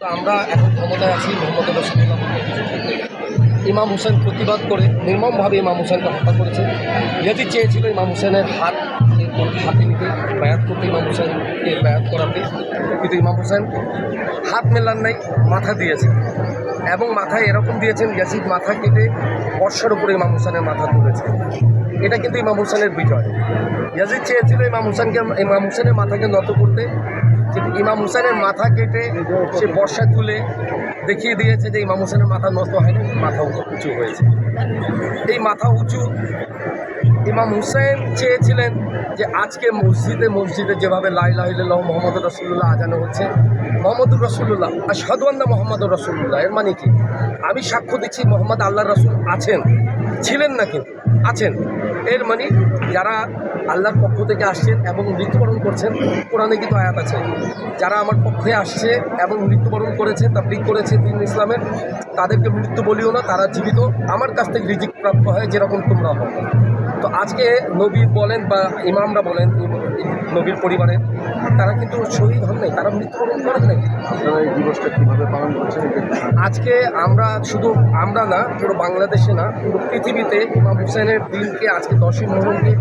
আমরা এখন ক্ষমতায় আছি, মোহাম্মদ ইমাম হোসেন প্রতিবাদ করে, নির্মমভাবে ইমাম হোসেনকে হত্যা করেছে। যদি চেয়েছিল ইমাম হোসেনের হাত হাতে নিতে বায়াত করতে ইমাম হোসেনকে বায়াত করাতে কিন্তু ইমাম হোসেন হাত মেলার নাই, মাথা দিয়েছে এবং মাথায় এরকম দিয়েছেন ইয়াজিদ মাথা কেটে বর্ষার উপরে ইমাম হোসেনের মাথা তুলেছে। এটা কিন্তু ইমাম হোসেনের বিজয়। ইয়াজিদ চেয়েছিল ইমাম হোসেনকে, ইমাম হোসেনের মাথাকে নত করতে। কিন্তু ইমাম হোসেনের মাথা কেটে সে বর্ষা তুলে দেখিয়ে দিয়েছে যে ইমাম হোসেনের মাথা নত হয়নি, মাথা উঁচু হয়েছে। এই মাথা উঁচু ইমাম হুসেন চেয়েছিলেন যে আজকে মসজিদে মসজিদে যেভাবে লাই লাহ মোহাম্মদ রসুল্লাহ আজানো হচ্ছে, মোহাম্মদুর রসুল্লাহ আর সাদওয়ান্না মোহাম্মদ রসুল্লাহ এর মানে কি? আমি সাক্ষ্য দিচ্ছি মোহাম্মদ আল্লাহ রসুল আছেন, ছিলেন না কিন্তু, আছেন। এর মানে যারা আল্লাহর পক্ষ থেকে আসছেন এবং মৃত্যুবরণ করছেন, কোরআনে কিন্তু আয়াত আছে, যারা আমার পক্ষে আসছে এবং মৃত্যুবরণ করেছে তাবলিক করেছে দিন ইসলামের, তাদেরকে মৃত্যু বলিও না, তারা জীবিত। আমার কাছ থেকে রিজিক প্রাপ্ত হয় যেরকম তোমরা হবে তো আজকে নবী বলেন বা ইমামরা বলেন নবীর পরিবারের তারা কিন্তু শহীদ হন নাই তারা মৃত্যুবরণ করেন নাই। এই দিবসটা কীভাবে পালন করছেন। আজকে আমরা শুধু আমরা না পুরো বাংলাদেশে না পুরো পৃথিবীতে ইমাম হুসেনের দিনকে আজকে দশই মোহরমকে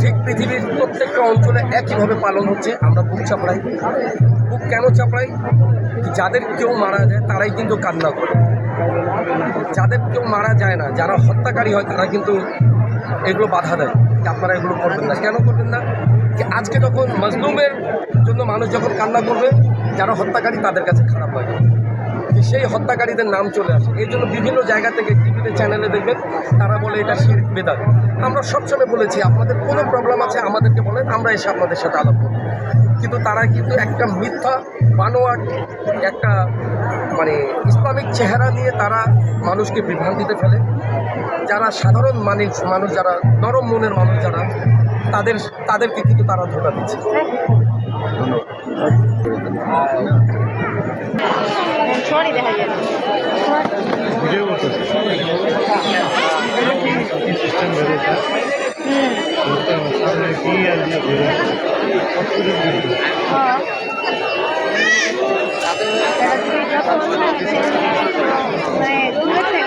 ঠিক পৃথিবীর প্রত্যেকটা অঞ্চলে একইভাবে পালন হচ্ছে আমরা বুক চাপড়াই। বুক কেন চাপড়াই? যাদের কেউ মারা যায় তারাই কিন্তু কান্না করে। যাদের কেউ মারা যায় না যারা হত্যাকারী হয় তারা কিন্তু এগুলো বাধা দেয় যে আপনারা এগুলো করবেন না। কেন করবেন না? যে আজকে যখন মজলুমের জন্য মানুষ যখন কান্না করবে, যারা হত্যাকারী তাদের কাছে খারাপ লাগে সেই হত্যাকারীদের নাম চলে আসে। এই জন্য বিভিন্ন জায়গা থেকে টিভিতে চ্যানেলে দেখবেন, তারা বলে এটা শির বেদাত। আমরা সবসময় বলেছি, আপনাদের কোনো প্রবলেম আছে, আমাদেরকে বলেন, আমরা এসে আপনাদের সাথে আলাপ করব। কিন্তু তারা কিন্তু একটা মিথ্যা, বানোয়াট, একটা মানে ইসলামিক চেহারা নিয়ে তারা মানুষকে বিভ্রান্তিতে ফেলে। যারা সাধারণ মানুষ মানুষ যারা, নরম মনের মানুষ যারা, তাদের, তাদেরকে কিন্তু তারা ধোকা দিচ্ছে সরি দেখা যায় না ভিডিও করতেছে সিস্টেম বেরোচ্ছে সামনে কি আর দিয়ে বেরোচ্ছে হ্যাঁ। এটা যদি যত মানে দূরে থেকে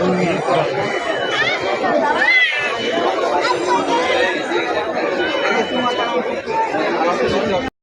Oh, my God.